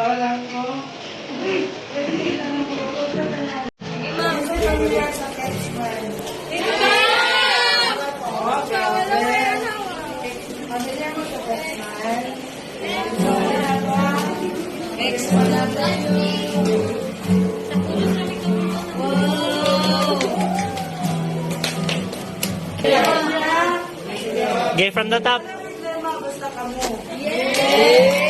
lola ko. Next one na Gay from the top. Basta ka mo.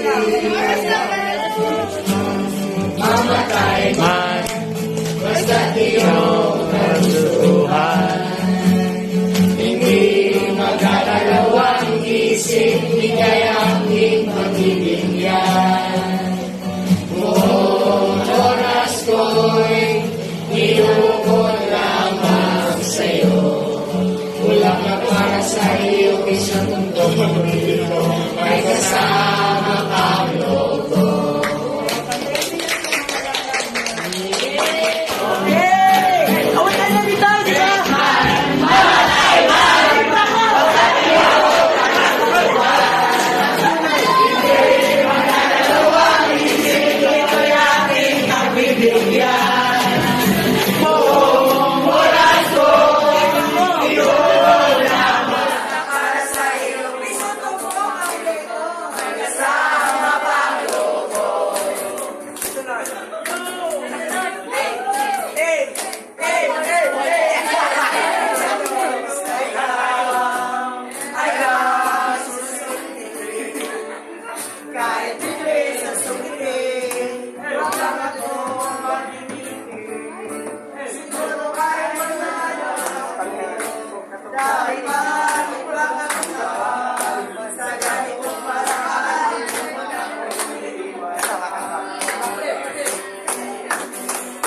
lang. Man, basta iyong kalusuhan.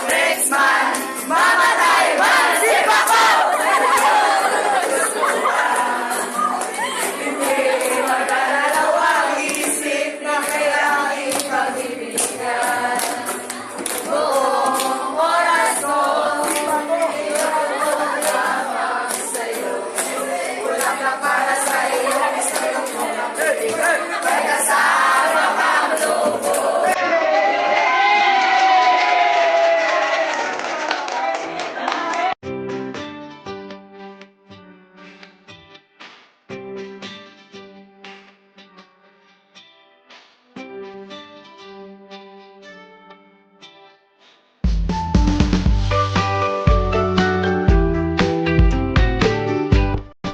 três mais.